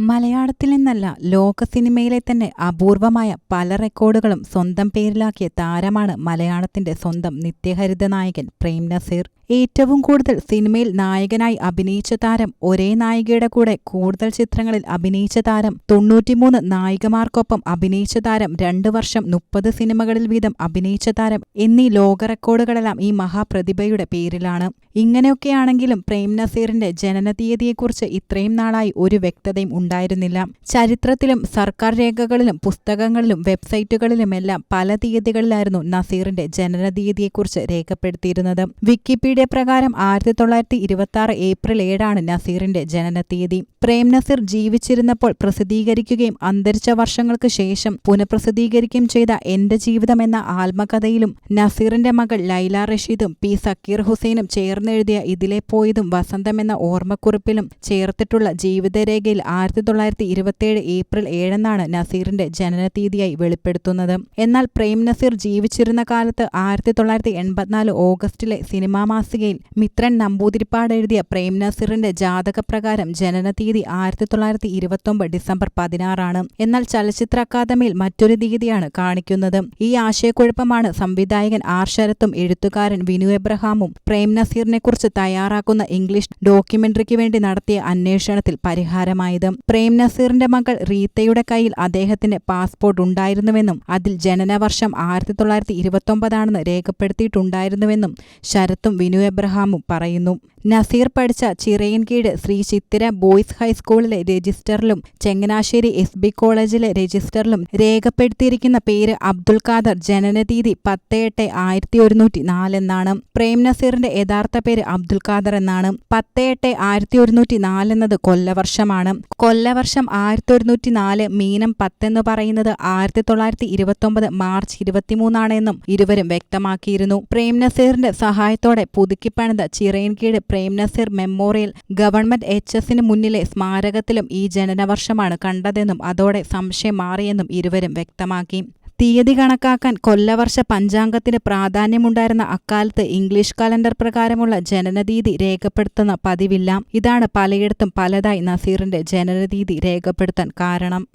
മലയാളത്തിൽ നിന്നല്ല ലോക സിനിമയിലെ തന്നെ അപൂർവമായ പല റെക്കോർഡുകളും സ്വന്തം പേരിലാക്കിയ താരമാണ് മലയാളത്തിന്റെ സ്വന്തം നിത്യഹരിത നായകൻ പ്രേം നസീർ. ഏറ്റവും കൂടുതൽ സിനിമയിൽ നായകനായി അഭിനയിച്ച താരം ഒരേ നായികയുടെ കൂടെ കൂടുതൽ ചിത്രങ്ങളിൽ അഭിനയിച്ച താരം തൊണ്ണൂറ്റിമൂന്ന് നായികമാർക്കൊപ്പം അഭിനയിച്ച താരം രണ്ടു വർഷം മുപ്പത് സിനിമകളിൽ വീതം അഭിനയിച്ച താരം എന്നീ ലോക റെക്കോർഡുകളെല്ലാം ഈ മഹാപ്രതിഭയുടെ പേരിലാണ്. ഇങ്ങനെയൊക്കെയാണെങ്കിലും പ്രേം നസീറിന്റെ ജനനതീയതിയെക്കുറിച്ച് ഇത്രയും നാളായി ഒരു വ്യക്തതയും ഉണ്ടായിരുന്നില്ല. ചരിത്രത്തിലും സർക്കാർ രേഖകളിലും പുസ്തകങ്ങളിലും വെബ്സൈറ്റുകളിലുമെല്ലാം പല തീയതികളിലായിരുന്നു നസീറിന്റെ ജനന തീയതിയെക്കുറിച്ച് രേഖപ്പെടുത്തിയിരുന്നത്. വിക്കിപീഡിയ പ്രകാരം ആയിരത്തി തൊള്ളായിരത്തി ഇരുപത്തി ആറ് ഏപ്രിൽ ഏഴാണ് നസീറിന്റെ ജനനതീയതി. പ്രേം നസീർ ജീവിച്ചിരുന്നപ്പോൾ പ്രസിദ്ധീകരിക്കുകയും അന്തരിച്ച വർഷങ്ങൾക്ക് ശേഷം പുനഃപ്രസിദ്ധീകരിക്കുകയും ചെയ്ത എന്റെ ജീവിതം എന്ന ആത്മകഥയിലും നസീറിന്റെ മകൾ ലൈല റഷീദും പി സക്കീർ ഹുസൈനും ചേർന്നെഴുതിയ ഇതിലെ പോയതും വസന്തം എന്ന ഓർമ്മക്കുറിപ്പിലും ചേർത്തിട്ടുള്ള ജീവിതരേഖയിൽ ആയിരത്തി തൊള്ളായിരത്തി ഇരുപത്തിയേഴ് ഏപ്രിൽ ഏഴെന്നാണ് നസീറിന്റെ ജനനതീയതിയായി വെളിപ്പെടുത്തുന്നത്. എന്നാൽ പ്രേം നസീർ ജീവിച്ചിരുന്ന കാലത്ത് ആയിരത്തി തൊള്ളായിരത്തി എൺപത്തിനാല് ഓഗസ്റ്റിലെ സിനിമാ മാസികയിൽ മിത്രൻ നമ്പൂതിരിപ്പാട് എഴുതിയ പ്രേം നസീറിന്റെ ജാതകപ്രകാരം ജനനതീയതി ആയിരത്തി തൊള്ളായിരത്തി ഇരുപത്തൊമ്പത് ഡിസംബർ പതിനാറാണ്. എന്നാൽ ചലച്ചിത്ര അക്കാദമിയിൽ മറ്റൊരു തീയതിയാണ് കാണിക്കുന്നത്. ഈ ആശയക്കുഴപ്പമാണ് സംവിധായകൻ ആർ ശരത്തും എഴുത്തുകാരൻ വിനു എബ്രഹാമും പ്രേം നസീറിനെക്കുറിച്ച് തയ്യാറാക്കുന്ന ഇംഗ്ലീഷ് ഡോക്യുമെന്ററിക്ക് വേണ്ടി നടത്തിയ അന്വേഷണത്തിൽ പരിഹാരമായത്. പ്രേം നസീറിന്റെ മകൾ റീത്തയുടെ കയ്യിൽ അദ്ദേഹത്തിന് പാസ്പോർട്ട് ഉണ്ടായിരുന്നുവെന്നും അതിൽ ജനനവർഷം ആയിരത്തി തൊള്ളായിരത്തി ഇരുപത്തൊമ്പതാണെന്ന് രേഖപ്പെടുത്തിയിട്ടുണ്ടായിരുന്നുവെന്നും ശരത്തും വിനു എബ്രഹാമും പറയുന്നു. നസീർ പഠിച്ച ചിറയൻകീട് ശ്രീ ചിത്തിര ബോയ്സ് ഹൈസ്കൂളിലെ രജിസ്റ്ററിലും ചെങ്ങനാശ്ശേരി എസ് ബി കോളേജിലെ രജിസ്റ്ററിലും രേഖപ്പെടുത്തിയിരിക്കുന്ന പേര് അബ്ദുൽ ഖാദർ ജനനതീയതി പത്ത് എട്ട് ആയിരത്തി ഒരുന്നൂറ്റി നാലെന്നാണ് പ്രേം നസീറിന്റെ യഥാർത്ഥ പേര് അബ്ദുൽ ഖാദർ എന്നാണ്. പത്ത് എട്ട് ആയിരത്തി ഒരുന്നൂറ്റി നാലെന്നത് കൊല്ലവർഷമാണ്. കൊല്ലവർഷം ആയിരത്തി ഒരുന്നൂറ്റി നാല് മീനം പത്തെന്ന് പറയുന്നത് ആയിരത്തി തൊള്ളായിരത്തി ഇരുപത്തൊമ്പത് മാർച്ച് ഇരുപത്തിമൂന്നാണെന്നും ഇരുവരും വ്യക്തമാക്കിയിരുന്നു. പ്രേം നസീറിന്റെ സഹായത്തോടെ പുതുക്കിപ്പണിത Chirayinkeezhu Prem Nazir memorial government H എസിന് മുന്നിലെ സ്മാരകത്തിലും ഈ ജനനവർഷമാണ് കണ്ടതെന്നും അതോടെ സംശയം മാറിയെന്നും ഇരുവരും വ്യക്തമാക്കി. തീയതി കണക്കാക്കാൻ കൊല്ലവർഷ പഞ്ചാംഗത്തിന് പ്രാധാന്യമുണ്ടായിരുന്ന അക്കാലത്ത് ഇംഗ്ലീഷ് കലണ്ടർ പ്രകാരമുള്ള ജനനതീതി രേഖപ്പെടുത്തുന്ന പതിവില്ല. ഇതാണ് പലയിടത്തും പലതായി നസീറിന്റെ ജനനതീതി രേഖപ്പെടുത്താൻ കാരണം.